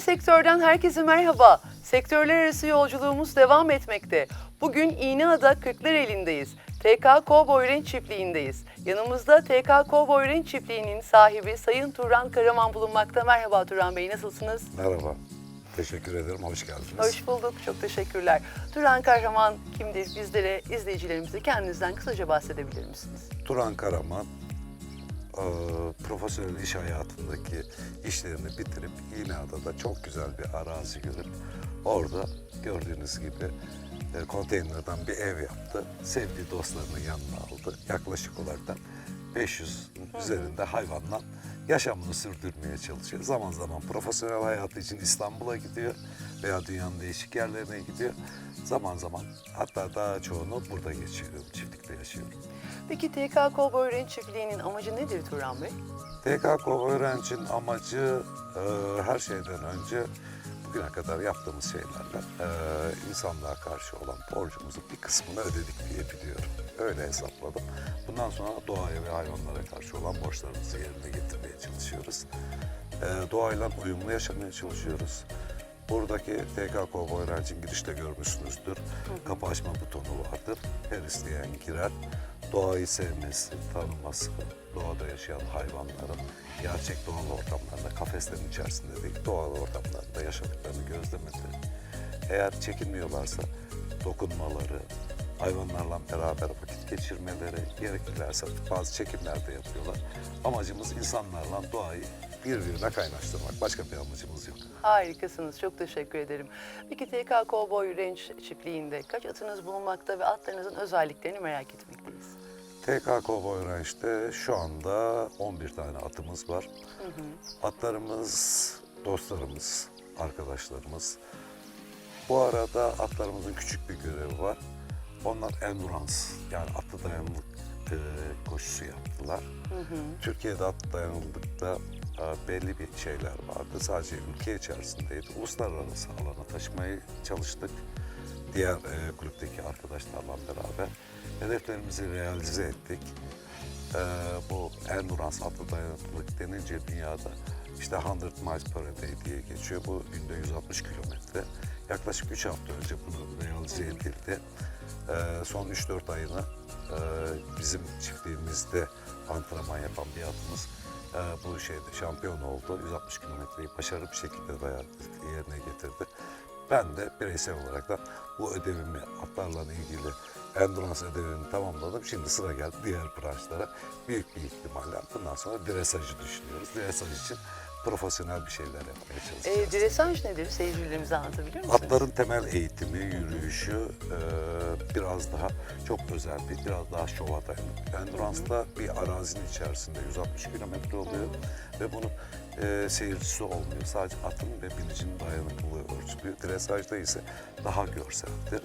Sektörden herkese merhaba. Sektörler arası yolculuğumuz devam etmekte. Bugün İğneada Kırklareli'ndeyiz. TK Cowboy Ranch çiftliğindeyiz. Yanımızda TK Cowboy Ranch çiftliğinin sahibi Sayın Turan Karaman bulunmakta. Merhaba Turan Bey, nasılsınız? Merhaba. Teşekkür ederim. Hoş geldiniz. Hoş bulduk, çok teşekkürler. Turan Kahraman kimdir? Bizlere, izleyicilerimize kendinizden kısaca bahsedebilir misiniz? Turan Karaman eee, profesyonel iş hayatındaki işlerini bitirip İğneada'da çok güzel bir arazi görüp orada gördüğünüz gibi e, konteynerden bir ev yaptı. Sevdiği dostlarını yanına aldı. Yaklaşık olarak da 500 üzerinde hayvanla yaşamını sürdürmeye çalışıyor. Zaman zaman profesyonel hayatı için İstanbul'a gidiyor veya dünyanın değişik yerlerine gidiyor. Zaman zaman hatta daha çoğunu burada geçiriyorum, çiftlikte yaşıyorum. Peki TK Cowboy Ranch çiftliğinin amacı nedir Turan Bey? TK Cowboy Ranch'in amacı e, her şeyden önce bugüne kadar yaptığımız şeylerle e, insanlığa karşı olan borcumuzun bir kısmını ödedik diye biliyorum. Öyle hesapladım. Bundan sonra doğaya ve hayvanlara karşı olan borçlarımızı yerine getirmeye çalışıyoruz. E, doğayla uyumlu yaşamaya çalışıyoruz. Buradaki TK Cowboy Ranch'in girişte görmüşsünüzdür. Kapı açma butonu vardır. Her isteyen girer. Doğayı sevmesi, tanıması, doğada yaşayan hayvanların gerçek doğal ortamlarda, kafeslerin içerisinde değil, doğal ortamlarda yaşadıklarını gözlemesi. Eğer çekinmiyorlarsa dokunmaları, hayvanlarla beraber vakit geçirmeleri, gerekirlerse bazı çekimler de yapıyorlar. Amacımız insanlarla doğayı birbirine kaynaştırmak. Başka bir amacımız yok. Harikasınız, çok teşekkür ederim. Peki TK Cowboy Ranch çiftliğinde kaç atınız bulunmakta ve atlarınızın özelliklerini merak etmekteyiz. TK Cowboy Ranch'te şu anda 11 tane atımız var. Atlarımız dostlarımız, arkadaşlarımız. Bu arada atlarımızın küçük bir görevi var. Onlar endurance yani atlı dayanıklık e, koşusu yaptılar. Türkiye'de at dayanıklıkta e, belli bir şeyler vardı. Sadece ülke içerisindeydi. Uluslararası alana taşımayı çalıştık. Diğer e, kulüpteki arkadaşlarla beraber hedeflerimizi realize ettik. Ee, bu endurance atlı dayanıklılık denince dünyada işte 100 miles per day diye geçiyor. Bu günde 160 kilometre. Yaklaşık 3 hafta önce bunu realize edildi. Ee, son 3-4 ayını e, bizim çiftliğimizde antrenman yapan bir atımız e, bu şeyde şampiyon oldu. 160 kilometreyi başarılı bir şekilde dayanık yerine getirdi. Ben de bireysel olarak da bu ödevimi atlarla ilgili endurance ödevimi tamamladım. Şimdi sıra geldi diğer branşlara. Büyük bir ihtimalle bundan sonra dresajı düşünüyoruz. Dresaj için profesyonel bir şeyler yapmaya çalışacağız. E, dresaj nedir? Seyircilerimize anlatabilir misiniz? Atların temel eğitimi, yürüyüşü e, biraz daha çok özel bir, biraz daha şova dayanık. Endurance'da bir arazinin içerisinde 160 kilometre oluyor ve bunun e, seyircisi olmuyor. Sadece atın ve binicinin dayanıklılığı ölçülüyor. Dresajda ise daha görseldir.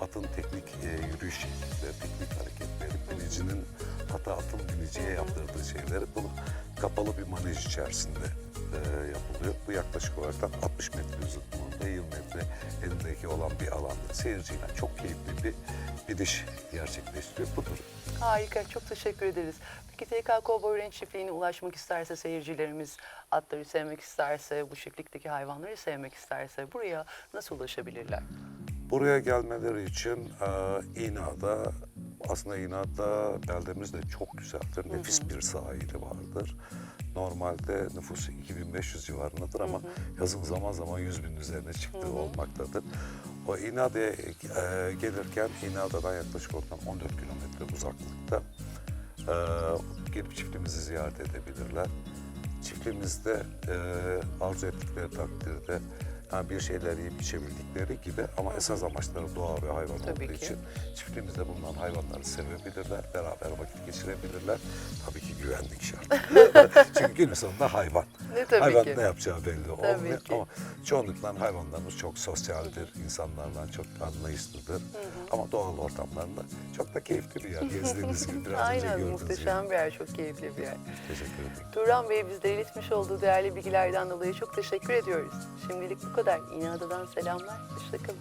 Atın teknik e, yürüyüş şekilleri, teknik hareketleri, binicinin ata atın biniciye yaptırdığı şeyleri bunu kapalı bir manej içerisinde e, yapılıyor. Bu yaklaşık olarak da 60 metre uzunluğunda 20 metre elindeki olan bir alanda seyirciyle çok keyifli bir gidiş gerçekleştiriyor. Budur. Harika, çok teşekkür ederiz. Peki TK Cowboy Ranch çiftliğine ulaşmak isterse seyircilerimiz, atları sevmek isterse, bu çiftlikteki hayvanları sevmek isterse buraya nasıl ulaşabilirler? Buraya gelmeleri için e, İna'da aslında İna'da beldemiz de çok güzeldir. Nefis bir sahili vardır. Normalde nüfusu 2500 civarındadır ama yazın zaman zaman 100 bin üzerine çıktığı olmaktadır. O İna'da e, gelirken İna'dan yaklaşık olarak 14 kilometre uzaklıkta e, gelip çiftliğimizi ziyaret edebilirler. Çiftliğimizde e, arzu ettikleri takdirde yani bir şeyler yiyip içebildikleri gibi ama esas amaçları doğa ve hayvan Tabii olduğu ki. için çiftliğimizde bulunan hayvanları sevebilirler, beraber vakit geçirebilirler. Tabii ki güvenlik şart. Çünkü günün sonunda hayvan. Ne tabii hayvan ki. ne yapacağı belli olmuyor ki. ama çoğunlukla hayvanlarımız çok sosyaldir, insanlarla çok anlayışlıdır. Ama doğal ortamlarında çok da keyifli bir yer. Gezdiğiniz gibi biraz önce Aynen, gördüğünüz gibi. muhteşem bir yer, çok keyifli bir yer. Teşekkür ederim. Turan Bey bizlere iletmiş olduğu değerli bilgilerden dolayı çok teşekkür ediyoruz. Şimdilik bu kadar. İnada'dan selamlar, hoşçakalın.